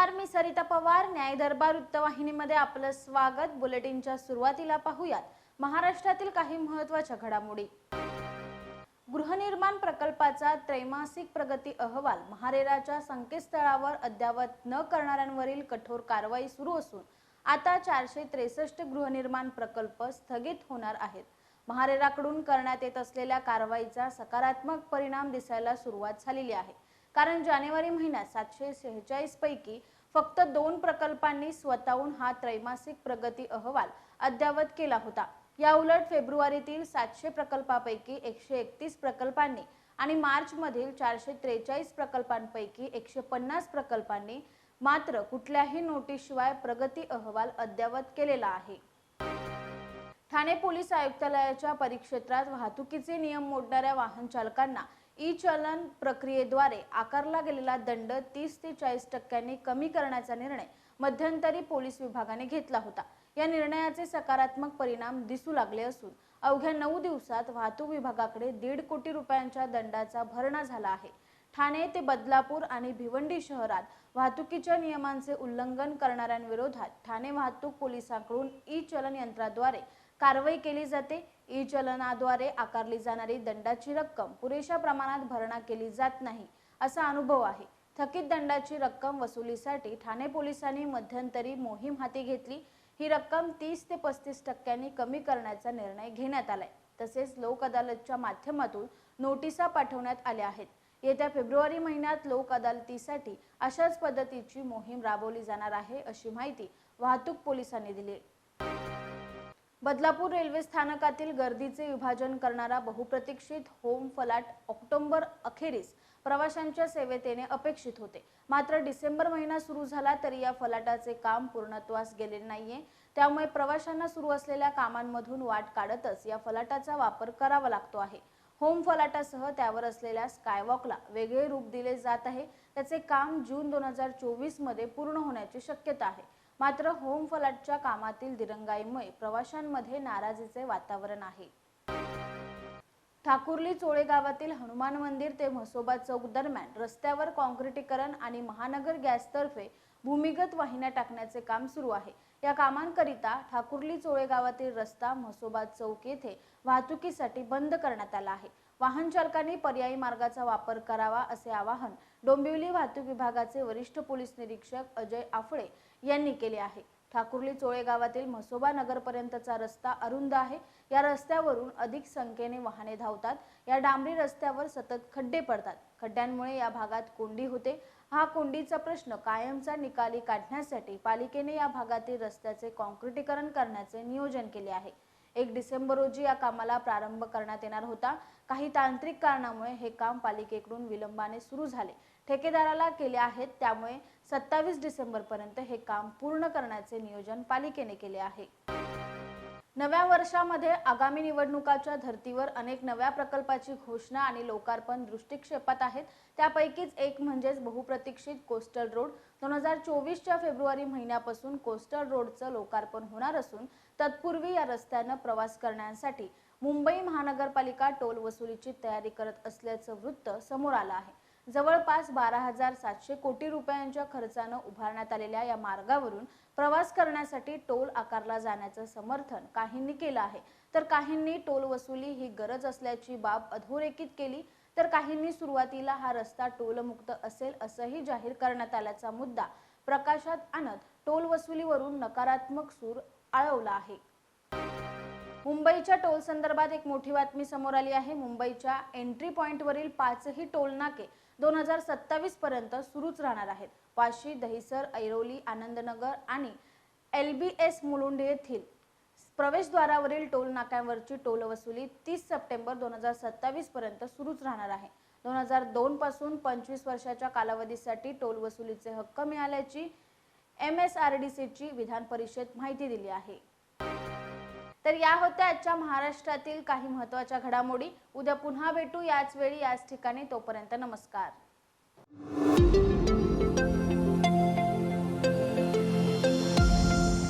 नमस्कार मी सरिता पवार. न्याय दरबार वृत्तवाहिनीमध्ये आपलं स्वागत. बुलेटिनच्या सुरुवातीला पाहूयात. महाराष्ट्रातील काही महत्त्वाच्या घडामोडी. गृहनिर्माण प्रकल्पाचा त्रैमासिक प्रगती अहवाल. महारेराच्या संकेतस्थळावर अद्यावत न करणाऱ्यांवरील कठोर कारवाई सुरू असून आता चारशे त्रेसष्ट गृहनिर्माण प्रकल्प स्थगित होणार आहेत. महारेराकडून करण्यात येत असलेल्या कारवाईचा सकारात्मक परिणाम दिसायला सुरुवात झालेली आहे. कारण जानेवारी महिन्यात सातशे सेहेचाळीस पैकी फक्त दोन प्रकल्पांनी स्वतःहून हा त्रैमासिक प्रगती अहवाल अद्ययावत केला होता. या उलट फेब्रुवारीतील सातशे प्रकल्पापैकी एकशे एकतीस प्रकल्पांनी आणि मार्च मधील चारशे त्रेचाळीस प्रकल्पांपैकी एकशे पन्नास प्रकल्पांनी मात्र कुठल्याही नोटीसशिवाय प्रगती अहवाल अद्ययावत केलेला आहे. ठाणे पोलीस आयुक्तालयाच्या परिक्षेत्रात वाहतुकीचे नियम मोडणाऱ्या वाहन चालकांना ई चलन प्रक्रियेद्वारे आकारला गेलेला दंड तीस ते चाळीस टक्क्यांनी कमी करण्याचा निर्णय मध्यंतरी पोलीस विभागाने घेतला होता. या निर्णयाचे सकारात्मक परिणाम दिसू लागले असून अवघ्या नऊ दिवसात वाहतूक विभागाकडे दीड कोटी रुपयांच्या दंडाचा भरणा झाला आहे. ठाणे ते बदलापूर आणि भिवंडी शहरात वाहतुकीच्या नियमांचे उल्लंघन करणाऱ्यांविरोधात ठाणे वाहतूक पोलिसांकडून ई चलन यंत्राद्वारे कारवाई केली जाते. ई चलनाद्वारे आकारली जाणारी दंडाची रक्कम पुरेशा प्रमाणात भरणा केली जात नाही असा अनुभव आहे. थकीत दंडाची रक्कम वसुलीसाठी ठाणे पोलिसांनी मध्यंतरी मोहीम हाती घेतली. ही रक्कम तीस ते पस्तीस टक्क्यांनी कमी करण्याचा निर्णय घेण्यात आलाय. तसेच लोक अदालतच्या माध्यमातून नोटिसा पाठवण्यात आल्या आहेत. येत्या फेब्रुवारी महिन्यात लोक अदालतीसाठी अशाच पद्धतीची मोहीम राबवली जाणार आहे अशी माहिती वाहतूक पोलिसांनी दिली बदलापूर रेल्वे स्थानकातील गर्दीचे विभाजन करणारा बहुप्रतीक्षित होम फलाट ऑक्टोबर अखेरीस प्रवाशांच्या सेवेत येणे अपेक्षित होते. मात्र डिसेंबर महिना सुरू झाला तरी या फलाटाचे काम पूर्णत्वास गेले नाहीये. त्यामुळे प्रवाशांना सुरू असलेल्या कामांमधून वाट काढतच या फलाटाचा वापर करावा लागतो आहे. होम फलाटासह त्यावर असलेल्या स्कायवॉकला वेगळे रूप दिले जात आहे. त्याचे काम जून दोन हजार चोवीसमध्ये पूर्ण होण्याची शक्यता आहे. मात्र होम फलाटच्या कामातील दिरंगाईमुळे प्रवाशांमध्ये नाराजीचे वातावरण आहे. ठाकुर्ली चोळे गावातील हनुमान मंदिर ते म्हसोबा चौक दरम्यान रस्त्यावर काँक्रिटीकरण आणि महानगर गॅसतर्फे भूमिगत वाहिन्या टाकण्याचे काम सुरू आहे. या कामांकरिता ठाकुर्ली चोळे गावातील रस्ता म्हसोबा चौक येथे वाहतुकीसाठी बंद करण्यात आला आहे. वाहन चालकांनी पर्यायी मार्गाचा वापर करावा असे आवाहन डोंबिवली वाहतूक विभागाचे वरिष्ठ पोलीस निरीक्षक अजय आफळे यांनी केले आहे. ठाकुर्ली चोळे गावातील म्हसोबा नगरपर्यंतचा रस्ता अरुंद आहे. या रस्त्यावरून अधिक संख्येने वाहने धावतात. या डांबरी रस्त्यावर सतत खड्डे पडतात. खड्ड्यांमुळे या भागात कोंडी होते. हा कोंडीचा प्रश्न कायमचा निकाली काढण्यासाठी पालिकेने या भागातील रस्त्याचे काँक्रिटीकरण करण्याचे नियोजन केले आहे. एक डिसेंबर रोजी या कामाला प्रारंभ करण्यात येणार होता. काही तांत्रिक कारणामुळे हे काम पालिकेकडून विलंबाने सुरू झाले. ठेकेदाराला केले आहेत त्यामुळे सत्तावीस डिसेंबर पर्यंत हे काम पूर्ण करण्याचे नियोजन पालिकेने केले आहे. नव्या वर्षामध्ये आगामी निवडणुकाच्या धर्तीवर अनेक नव्या प्रकल्पाची घोषणा आणि लोकार्पण दृष्टिक्षेपात आहेत. त्यापैकीच एक म्हणजेच बहुप्रतीक्षित कोस्टल रोड. दोन हजार चोवीसच्या फेब्रुवारी महिन्यापासून कोस्टल रोडचं लोकार्पण होणार असून तत्पूर्वी या रस्त्यानं प्रवास करण्यासाठी मुंबई महानगरपालिका टोल वसुलीची तयारी करत असल्याचं वृत्त समोर आलं आहे. जवळपास बारा हजार सातशे कोटी रुपयांच्या खर्चानं उभारण्यात आलेल्या या मार्गावरून प्रवास करण्यासाठी टोल आकारला जाण्याचं समर्थन काहींनी केलं आहे. तर काहींनी टोल वसुली ही गरज असल्याची बाब अधोरेखित केली तर काहींनी सुरुवातीला हा रस्ता टोलमुक्त असेल असंही जाहीर करण्यात आल्याचा मुद्दा प्रकाशात आणत टोल वसुलीवरून नकारात्मक सूर आळवला आहे. मुंबईच्या टोल संदर्भात एक मोठी बातमी समोर आली आहे. मुंबईच्या एंट्री पॉईंटवरील पाचही टोल नाके दोन हजार सत्तावीस पर्यंत सुरूच राहणार आहेत. वाशी दहिसर ऐरोली आनंदनगर आणि एल बी एस मुलुंड येथील प्रवेशद्वारावरील टोल नाक्यांवरची टोल वसुली तीस सप्टेंबर दोन हजार सत्तावीस पर्यंत सुरूच राहणार आहे. दोन हजार दोन पासून पंचवीस वर्षाच्या कालावधीसाठी टोल वसुलीचे हक्क मिळाल्याची एम एस आर डी सीची विधान परिषद माहिती दिली आहे. तर या होत्या आजच्या महाराष्ट्रातील काही महत्त्वाच्या घडामोडी. उद्या पुन्हा भेटू. याच वेळी याच ठिकाणी तोपर्यंत नमस्कार.